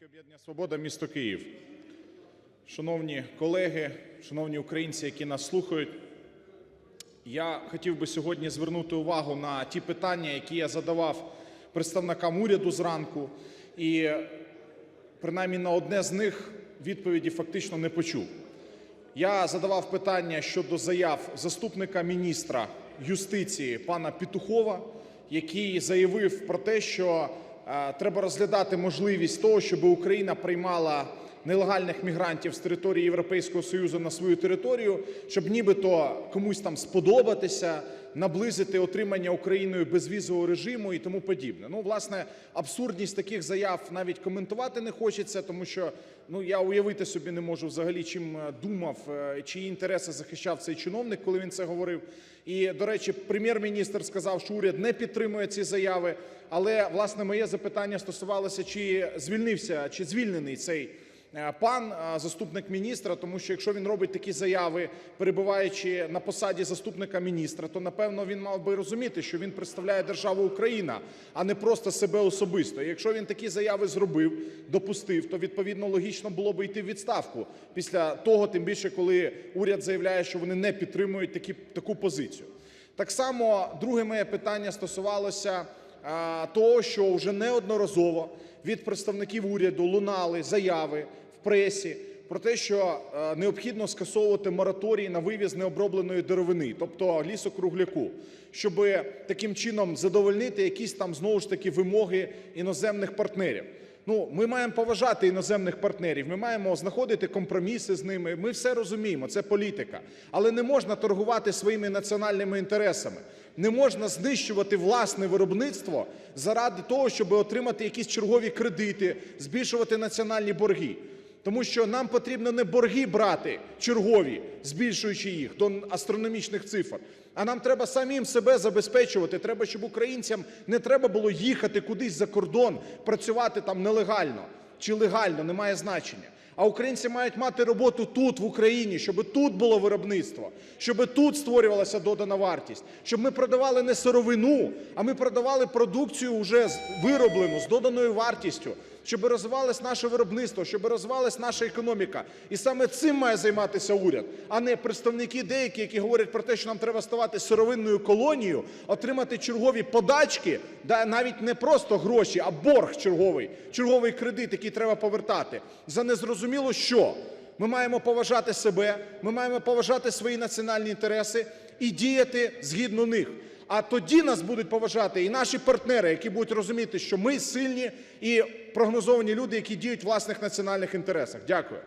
Всеукраїнське об'єднання Свобода, місто Київ. Шановні колеги, шановні українці, які нас слухають, я хотів би сьогодні звернути увагу на ті питання, які я задавав представникам уряду зранку, і принаймні на одне з них відповіді фактично не почув. Я задавав питання щодо заяв заступника міністра юстиції пана Петухова, який заявив про те, що треба розглядати можливість того, щоб Україна приймала нелегальних мігрантів з території Європейського Союзу на свою територію, щоб нібито комусь там сподобатися, наблизити отримання Україною безвізового режиму і тому подібне. Ну, власне, абсурдність таких заяв навіть коментувати не хочеться, тому що ну я уявити собі не можу взагалі, чим е, думав, е, чиї інтереси захищав цей чиновник, коли він це говорив. І, до речі, прем'єр-міністр сказав, що уряд не підтримує ці заяви. Але власне моє запитання стосувалося, чи звільнився, чи звільнений цей. Е, Пан е, заступник міністра, тому що якщо він робить такі заяви, перебуваючи на посаді заступника міністра, то напевно він мав би розуміти, що він представляє державу Україна, а не просто себе особисто. І якщо він такі заяви зробив, допустив, то відповідно логічно було би йти в відставку після того, тим більше коли уряд заявляє, що вони не підтримують такі, таку позицію. Так само друге моє питання стосувалося того, що вже неодноразово від представників уряду лунали заяви в пресі про те, що е, необхідно скасовувати мораторій на вивіз необробленої деревини, тобто лісокругляку, щоб таким чином задовольнити якісь там знову ж таки вимоги іноземних партнерів. Ну, ми маємо поважати іноземних партнерів, ми маємо знаходити компроміси з ними. Ми все розуміємо, це політика. Але не можна торгувати своїми національними інтересами. Не можна знищувати власне виробництво заради того, щоб отримати якісь чергові кредити, збільшувати національні борги. Тому що нам потрібно не борги брати чергові, збільшуючи їх до астрономічних цифр. А нам треба самим себе забезпечувати. Треба, щоб українцям не треба було їхати кудись за кордон, працювати там нелегально чи легально, немає значення. А українці мають мати роботу тут, в Україні, щоб тут було виробництво, щоб тут створювалася додана вартість, щоб ми продавали не сировину, а ми продавали продукцію вже вироблену з доданою вартістю, щоб розвивалось наше виробництво, щоб розвивалась наша економіка. І саме цим має займатися уряд, а не представники деякі, які говорять про те, що нам треба ставати сировинною колонією, отримати чергові подачки, да навіть не просто гроші, а борг черговий, черговий кредит, який треба повертати за незрозуміло що. Ми маємо поважати себе, ми маємо поважати свої національні інтереси і діяти згідно них. А тоді нас будуть поважати і наші партнери, які будуть розуміти, що ми сильні і прогнозовані люди, які діють в власних національних інтересах. Дякую.